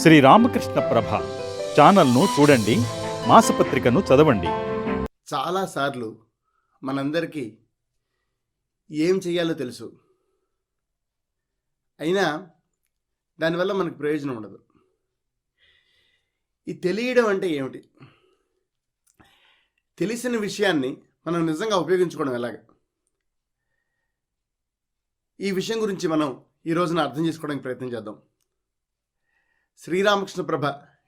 శ్రీ రామకృష్ణ ప్రభ ఛానల్ను చూడండి మాసపత్రికను చదవండి. చాలాసార్లు మనందరికీ ఏం చేయాలో తెలుసు. అయినా దానివల్ల మనకు ప్రయోజనం ఉండదు. ఈ తెలియడం అంటే ఏమిటి? తెలిసిన విషయాన్ని మనం నిజంగా ఉపయోగించుకోవడం ఎలాగ? ఈ విషయం గురించి మనం ఈ రోజున అర్థం చేసుకోవడానికి ప్రయత్నం చేద్దాం. శ్రీరామకృష్ణ ప్రభ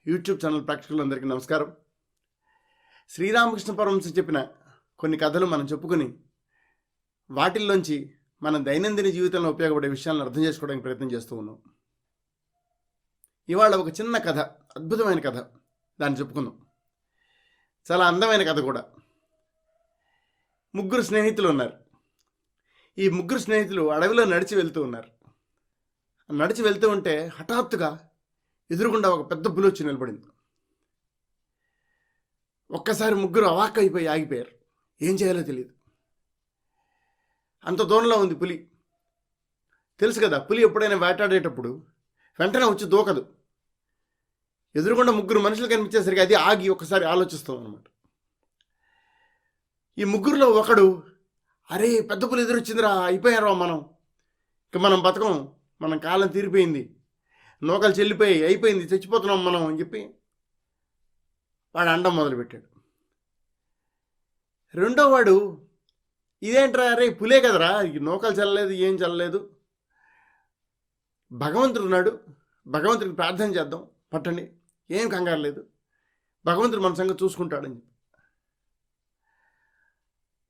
యూట్యూబ్ ఛానల్ ప్రేక్షకులందరికీ నమస్కారం. శ్రీరామకృష్ణ పరమహంస చెప్పిన కొన్ని కథలు మనం చెప్పుకొని వాటిల్లోంచి మన దైనందిన జీవితంలో ఉపయోగపడే విషయాలను అర్థం చేసుకోవడానికి ప్రయత్నం చేస్తూ ఉన్నాం. ఇవాళ ఒక చిన్న కథ అద్భుతమైన కథ దాన్ని చెప్పుకుందాం. చాలా అందమైన కథ కూడా. ముగ్గురు స్నేహితులు ఉన్నారు. ఈ ముగ్గురు స్నేహితులు అడవిలో నడిచి వెళ్తూ ఉన్నారు. నడిచి వెళ్తూ ఉంటే హఠాత్తుగా ఎదురుగుండా ఒక పెద్ద పులి వచ్చి నిలబడింది. ఒక్కసారి ముగ్గురు అవాక్ అయిపోయి ఆగిపోయారు. ఏం చేయాలో తెలియదు అంత దూరంలో ఉంది పులి. తెలుసు కదా పులి ఎప్పుడైనా వేటాడేటప్పుడు వెంటనే వచ్చి దూకదు. ఎదురుగుండా ముగ్గురు మనుషులు కనిపించేసరికి అది ఆగి ఒకసారి ఆలోచిస్తాం అనమాట ఈ ముగ్గురులో ఒకడు అరే పెద్ద పులి ఎదురొచ్చిందిరా అయిపోయారా మనం? ఇక మనం బతకం మనం కాలం తీరిపోయింది. నూకలు చెల్లిపోయి అయిపోయింది చచ్చిపోతున్నాం మనం అని చెప్పి వాడు అండం మొదలుపెట్టాడు. రెండో వాడు ఇదేంట్రా? అరే పులే కదరా? ఈ నూకలు చల్లలేదు ఏం చల్లలేదు? భగవంతుడు ఉన్నాడు. భగవంతుడికి ప్రార్థన చేద్దాం పట్టండి. ఏం కంగారు లేదు. భగవంతుడు మన సంగతి చూసుకుంటాడని చెప్పి.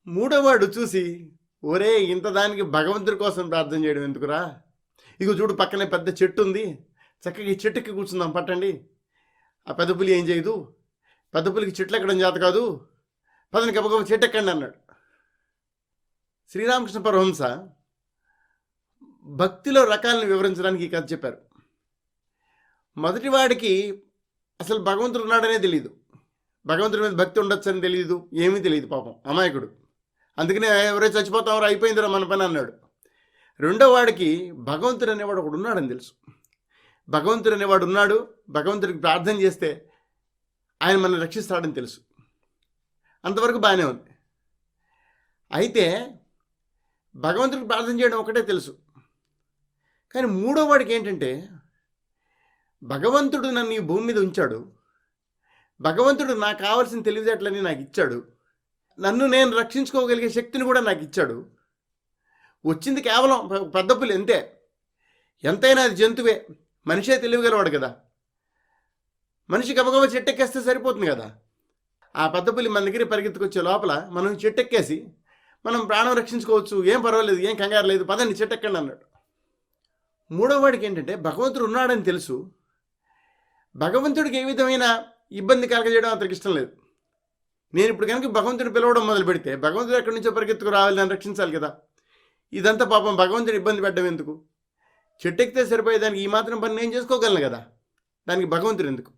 మూడోవాడు చూసి ఒరే ఇంత దానికి భగవంతుడి కోసం ప్రార్థన చేయడం ఎందుకురా? ఇగో చూడు పక్కనే పెద్ద చెట్టు ఉంది. చక్కగా ఈ చెట్టుకి కూర్చుందాం పట్టండి. ఆ పెద్ద పులి ఏం చేయదు. పెద్ద పులికి చెట్లు ఎక్కడం చేత కాదు. పదని గబగబ చెట్టు ఎక్కండి అన్నాడు. శ్రీరామకృష్ణ పరహంస భక్తిలో రకాలను వివరించడానికి ఈ కథ చెప్పారు. మొదటివాడికి అసలు భగవంతుడు ఉన్నాడనే తెలియదు భగవంతుడి మీద భక్తి ఉండొచ్చని తెలియదు ఏమీ తెలియదు పాపం అమాయకుడు. అందుకనే ఎవరో చచ్చిపోతామో అయిపోయిందిరా మన పని అన్నాడు. రెండో వాడికి భగవంతుడు అనేవాడు ఒకడు ఉన్నాడని తెలుసు. భగవంతుడు అనేవాడు ఉన్నాడు భగవంతుడికి ప్రార్థన చేస్తే ఆయన మనల్ని రక్షిస్తాడని తెలుసు. అంతవరకు బాగానే ఉంది. అయితే భగవంతుడికి ప్రార్థన చేయడం ఒకటే తెలుసు. కానీ మూడో వాడికి ఏంటంటే భగవంతుడు నన్ను ఈ భూమి మీద ఉంచాడు భగవంతుడు నాకు కావాల్సిన తెలివితేటలని నాకు ఇచ్చాడు నన్ను నేను రక్షించుకోగలిగే శక్తిని కూడా నాకు ఇచ్చాడు. వచ్చింది కేవలం పెద్దప్పులు పెద్ద ఎంతైనా అది జంతువే. మనిషే తెలివిగలవాడు కదా. మనిషి గబగబ చెట్టెక్కేస్తే సరిపోతుంది కదా. ఆ పెద్దపులి మన దగ్గర పరిగెత్తుకొచ్చే లోపల మనం చెట్టెక్కేసి మనం ప్రాణం రక్షించుకోవచ్చు. ఏం పర్వాలేదు ఏం కంగారు లేదు పదండి చెట్టెక్కండి అన్నాడు. మూడో వాడికి ఏంటంటే భగవంతుడు ఉన్నాడని తెలుసు. భగవంతుడికి ఏ విధమైన ఇబ్బంది కలగజేయడం అతనికి ఇష్టం లేదు. నేను ఇప్పుడు కనుక భగవంతుడిని పిలవడం మొదలు పెడితే భగవంతుడు ఎక్కడి నుంచో పరిగెత్తుకు రావాలి నన్ను రక్షించాలి కదా. ఇదంతా పాపం భగవంతుడు ఇబ్బంది పెట్టడం ఎందుకు? చెట్టు ఎక్కితే సరిపోయే దానికి ఈ మాత్రం పని నేను చేసుకోగలను కదా? దానికి భగవంతుడు ఎందుకు?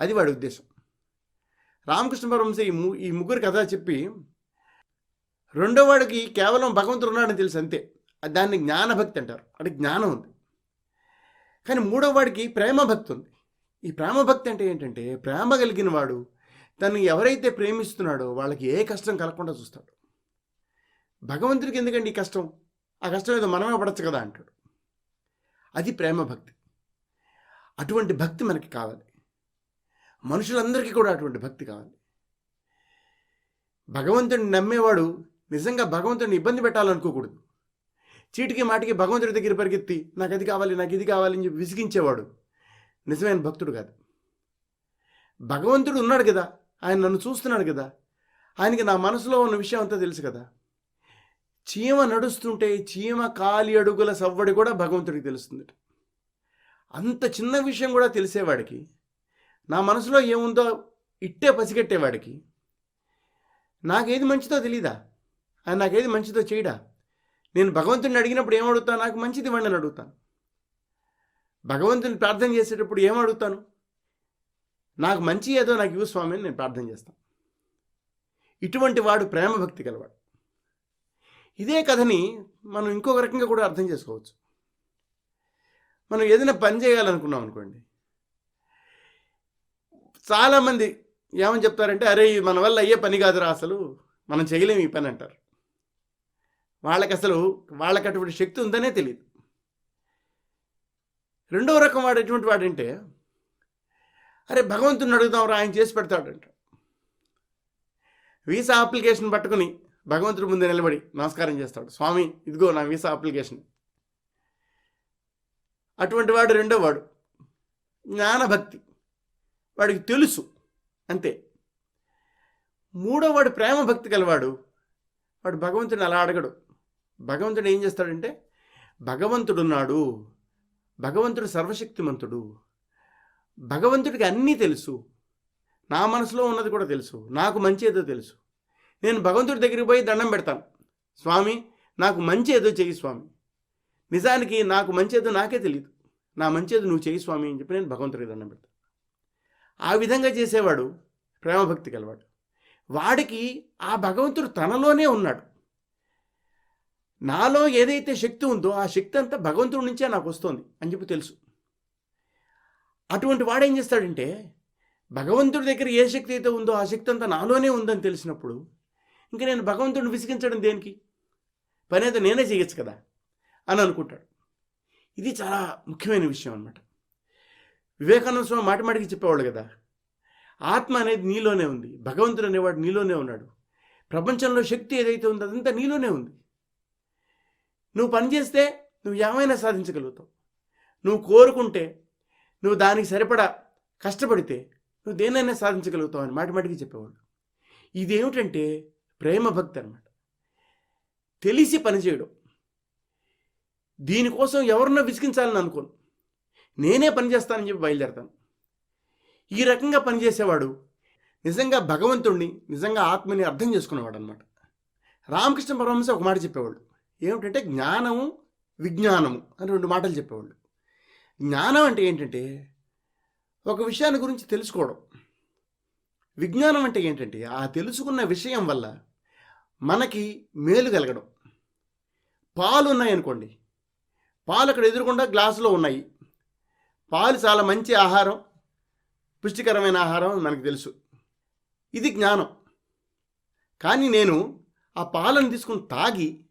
అది వాడి ఉద్దేశం. రామకృష్ణ పరమహంస ఈ ము ఈ ముగ్గురు కథ చెప్పి రెండో వాడికి కేవలం భగవంతుడు ఉన్నాడని తెలుసు అంతే. అది దాన్ని జ్ఞానభక్తి అంటారు. అంటే జ్ఞానం ఉంది. కానీ మూడో వాడికి ప్రేమ భక్తి ఉంది. ఈ ప్రేమ భక్తి అంటే ఏంటంటే ప్రేమ కలిగిన వాడు తను ఎవరైతే ప్రేమిస్తున్నాడో వాళ్ళకి ఏ కష్టం కలగకుండా చూస్తాడు. భగవంతుడికి ఎందుకండి ఈ కష్టం? ఆ కష్టం ఏదో మనమే పడచ్చు కదా అంటాడు. అది ప్రేమ భక్తి. అటువంటి భక్తి మనకి కావాలి. మనుషులందరికీ కూడా అటువంటి భక్తి కావాలి. భగవంతుడిని నమ్మేవాడు నిజంగా భగవంతుడిని ఇబ్బంది పెట్టాలనుకోకూడదు. చీటికి మాటికి భగవంతుడి దగ్గర పరిగెత్తి నాకు అది కావాలి నాకు ఇది కావాలి అని చెప్పి విసిగించేవాడు నిజమైన భక్తుడు కాదు. భగవంతుడు ఉన్నాడు కదా ఆయన నన్ను చూస్తున్నాడు కదా ఆయనకి నా మనసులో ఉన్న విషయం అంతా తెలుసు కదా. చీమ నడుస్తుంటే చీమ కాలి అడుగుల సవ్వడి కూడా భగవంతుడికి తెలుస్తుంది అంత చిన్న విషయం కూడా తెలిసేవాడికి. నా మనసులో ఏముందో ఇట్టే పసిగట్టేవాడికి. నాకేది మంచిదో తెలీదా? ఆయన నాకేది మంచిదో చేయడా నేను భగవంతుడిని అడిగినప్పుడు ఏమడుగుతాను నాకు మంచిది ఇవ్వండి అని అడుగుతాను భగవంతుని ప్రార్థన చేసేటప్పుడు ఏమడుగుతాను? నాకు మంచి ఏదో నాకు ఇవ్వు స్వామి అని నేను ప్రార్థన చేస్తాను ఇటువంటి వాడు ప్రేమ భక్తి గలవాడు. ఇదే కథని మనం ఇంకొక రకంగా కూడా అర్థం చేసుకోవచ్చు. మనం ఏదైనా పని చేయాలనుకున్నాం అనుకోండి. చాలామంది ఏమని చెప్తారంటే అరే మన వల్ల అయ్యే పని కాదురా అసలు. మనం చేయలేము ఈ పని అంటారు. వాళ్ళకి అసలు వాళ్ళకి అటువంటి శక్తి ఉందనే తెలియదు రెండవ రకం వాడు ఎటువంటి వాడంటే అరే భగవంతుని అడుగుదాం ఆయన చేసి పెడతాడంట. వీసా అప్లికేషన్ పట్టుకుని భగవంతుడి ముందు నిలబడి నమస్కారం చేస్తాడు. స్వామి ఇదిగో నా వీసా అప్లికేషన్. అటువంటి వాడు రెండో వాడు. జ్ఞానభక్తి. వాడికి తెలుసు. అంతే. మూడో వాడు ప్రేమ భక్తి గలవాడు. వాడు భగవంతుడిని అలా అడగడు. భగవంతుడు ఏం చేస్తాడంటే భగవంతుడున్నాడు. భగవంతుడు సర్వశక్తిమంతుడు. భగవంతుడికి అన్నీ తెలుసు. నా మనసులో ఉన్నది కూడా తెలుసు. నాకు మంచి ఏదో తెలుసు. నేను భగవంతుడి దగ్గరికి పోయి దండం పెడతాను. స్వామి నాకు మంచి ఏదో చెయ్యి స్వామి. నిజానికి నాకు మంచి ఏదో నాకే తెలియదు నా మంచి ఏదో నువ్వు చెయ్యి స్వామి అని చెప్పి నేను భగవంతుడికి దండం పెడతాను. ఆ విధంగా చేసేవాడు ప్రేమభక్తి గలవాడు. వాడికి ఆ భగవంతుడు తనలోనే ఉన్నాడు. నాలో ఏదైతే శక్తి ఉందో ఆ శక్తి అంతా భగవంతుడి నుంచే నాకు వస్తుంది అని చెప్పి తెలుసు. అటువంటి వాడు ఏం చేస్తాడంటే భగవంతుడి దగ్గర ఏ శక్తి అయితే ఉందో ఆ శక్తి అంతా నాలోనే ఉందని తెలిసినప్పుడు ఇంక నేను భగవంతుడిని విసిగించడం దేనికి? పని అయితే నేనే చేయొచ్చు కదా? అని అనుకుంటాడు. ఇది చాలా ముఖ్యమైన విషయం అనమాట వివేకానంద స్వామి మాటి మాటికి చెప్పేవాళ్ళు కదా ఆత్మ అనేది నీలోనే ఉంది భగవంతుడు అనేవాడు నీలోనే ఉన్నాడు. ప్రపంచంలో శక్తి ఏదైతే ఉందో అదంతా నీలోనే ఉంది. నువ్వు పని చేస్తే నువ్వు ఏమైనా సాధించగలుగుతావు. నువ్వు కోరుకుంటే నువ్వు దానికి సరిపడా కష్టపడితే నువ్వు దేనైనా సాధించగలుగుతావు అని మాటి మాటికి చెప్పేవాళ్ళు. ఇదేమిటంటే ప్రేమ భక్తి అనమాట తెలిసి పనిచేయడం దీనికోసం ఎవరినో విసిగించాలని అనుకోను. నేనే పనిచేస్తానని చెప్పి బయలుదేరతాను. ఈ రకంగా పనిచేసేవాడు నిజంగా భగవంతుణ్ణి నిజంగా ఆత్మని అర్థం చేసుకునేవాడు అనమాట రామకృష్ణ పరమహంస ఒక మాట చెప్పేవాడు ఏమిటంటే జ్ఞానము విజ్ఞానము అని రెండు మాటలు చెప్పేవాళ్ళు. జ్ఞానం అంటే ఏంటంటే ఒక విషయాన్ని గురించి తెలుసుకోవడం. విజ్ఞానం అంటే ఏంటంటే ఆ తెలుసుకున్న విషయం వల్ల మనకి మేలు కలగడం. పాలు ఉన్నాయనుకోండి. పాలు అక్కడ ఎదురుకుండా గ్లాసులో ఉన్నాయి. పాలు చాలా మంచి ఆహారం పుష్టికరమైన ఆహారం మనకు తెలుసు. ఇది జ్ఞానం. కానీ నేను ఆ పాలను తీసుకుని తాగి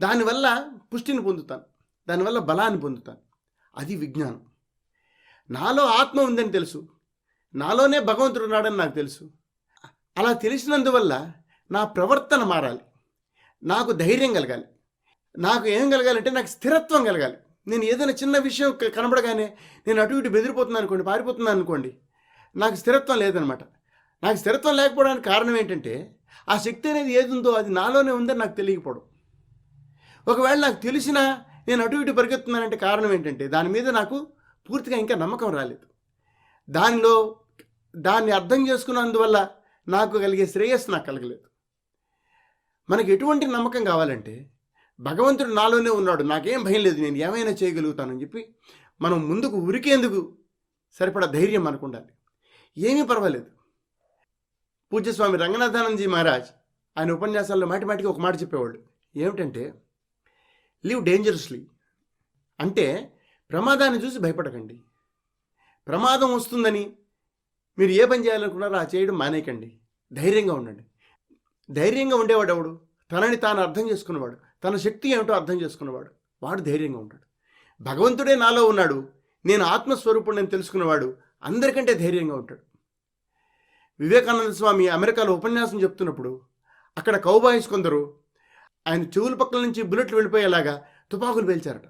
దానివల్ల పుష్టిని పొందుతాను. దానివల్ల బలాన్ని పొందుతాను. అది విజ్ఞానం. నాలో ఆత్మ ఉందని తెలుసు. నాలోనే భగవంతుడు ఉన్నాడని నాకు తెలుసు. అలా తెలిసినందువల్ల నా ప్రవర్తన మారాలి. నాకు ధైర్యం కలగాలి. నాకు ఏం కలగాలంటే నాకు స్థిరత్వం కలగాలి. నేను ఏదైనా చిన్న విషయం కనబడగానే నేను అటు ఇటు బెదిరిపోతున్నాను అనుకోండి పారిపోతున్నాను అనుకోండి నాకు స్థిరత్వం లేదనమాట. నాకు స్థిరత్వం లేకపోవడానికి కారణం ఏంటంటే ఆ శక్తి అనేది ఏది ఉందో అది నాలోనే ఉందని నాకు తెలియకపోవడం. ఒకవేళ నాకు తెలిసినా నేను అటు ఇటు పరిగెత్తున్నానంటే కారణం ఏంటంటే దాని మీద నాకు పూర్తిగా ఇంకా నమ్మకం రాలేదు. దానిలో దాన్ని అర్థం చేసుకున్నందువల్ల నాకు కలిగే శ్రేయస్సు నాకు కలగలేదు. మనకి ఎటువంటి నమ్మకం కావాలంటే భగవంతుడు నాలోనే ఉన్నాడు నాకేం భయం లేదు నేను ఏమైనా చేయగలుగుతానని చెప్పి మనం ముందుకు ఉరికేందుకు సరిపడా ధైర్యం మనకు ఉండాలి ఏమీ పర్వాలేదు. పూజ్యస్వామి రంగనాథానందజీ మహారాజ్ ఆయన ఉపన్యాసాల్లో మాటి మాటికి ఒక మాట చెప్పేవాళ్ళు. ఏమిటంటే లివ్ డేంజరస్లీ. అంటే ప్రమాదాన్ని చూసి భయపడకండి. ప్రమాదం వస్తుందని మీరు ఏ పని చేయాలనుకున్నారో ఆ చేయడం మానేయకండి. ధైర్యంగా ఉండండి. ధైర్యంగా ఉండేవాడు ఎవడు? తనని తాను అర్థం చేసుకున్నవాడు. తన శక్తి ఏమిటో అర్థం చేసుకున్నవాడు. వాడు ధైర్యంగా ఉంటాడు. భగవంతుడే నాలో ఉన్నాడు. నేను ఆత్మస్వరూపుడు నేను తెలుసుకున్నవాడు అందరికంటే ధైర్యంగా ఉంటాడు. వివేకానంద స్వామి అమెరికాలో ఉపన్యాసం చెప్తున్నప్పుడు అక్కడ కౌబాయిస్ కొందరు ఆయన చెవుల పక్కల నుంచి బుల్లెట్లు వెళ్ళిపోయేలాగా తుపాకులు పేల్చారట.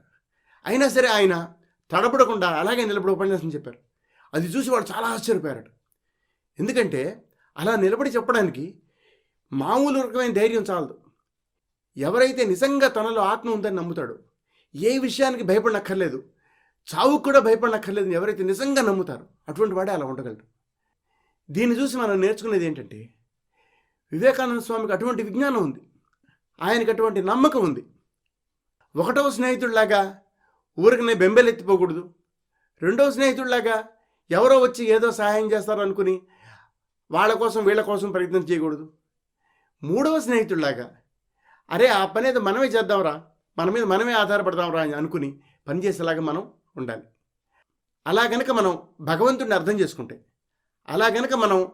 అయినా సరే ఆయన తడబడకుండా అలాగే నిలబడి ఉపన్యాసం చెప్పారు. అది చూసి వాడు చాలా ఆశ్చర్యపోయారట. ఎందుకంటే అలా నిలబడి చెప్పడానికి మామూలు రకమైన ధైర్యం చాలదు. ఎవరైతే నిజంగా తనలో ఆత్మ ఉందని నమ్ముతాడో ఏ విషయానికి భయపడనక్కర్లేదు. చావుకు కూడా భయపడనక్కర్లేదు ఎవరైతే నిజంగా నమ్ముతారో అటువంటి వాడే అలా ఉండగలరు దీన్ని చూసి మనం నేర్చుకునేది ఏంటంటే వివేకానంద స్వామికి అటువంటి విజ్ఞానం ఉంది. ఆయనకి అటువంటి నమ్మకం ఉంది. ఒకటవ స్నేహితుడిలాగా ఊరికనే బెంబెలెత్తిపోకూడదు. రెండవ స్నేహితుడిలాగా ఎవరో వచ్చి ఏదో సహాయం చేస్తారు అనుకుని వాళ్ళ కోసం వీళ్ళ కోసం ప్రయత్నం చేయకూడదు. మూడవ స్నేహితుడిలాగా. అరే ఆ పని అయితే మనమే చేద్దాంరా. మన మీద మనమే ఆధారపడదాంరా అని అనుకుని పనిచేసేలాగా మనం ఉండాలి. అలా గనక మనం భగవంతుడిని అర్థం చేసుకుంటే అలా గనక మనం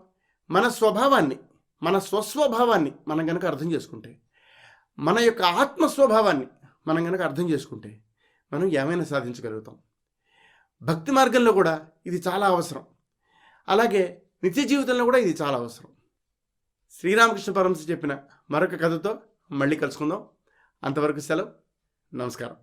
మన స్వభావాన్ని మన స్వస్వభావాన్ని మనం గనక అర్థం చేసుకుంటే మన యొక్క ఆత్మ స్వభావాన్ని మనం గనక అర్థం చేసుకుంటే మనం ఏమైనా సాధించగలుగుతాం. భక్తి మార్గంలో కూడా ఇది చాలా అవసరం. అలాగే నిత్య జీవితంలో కూడా ఇది చాలా అవసరం. శ్రీరామకృష్ణ పరమశ చెప్పిన మరొక కథతో మళ్ళీ కలుసుకుందాం. అంతవరకు సెలవు. నమస్కారం.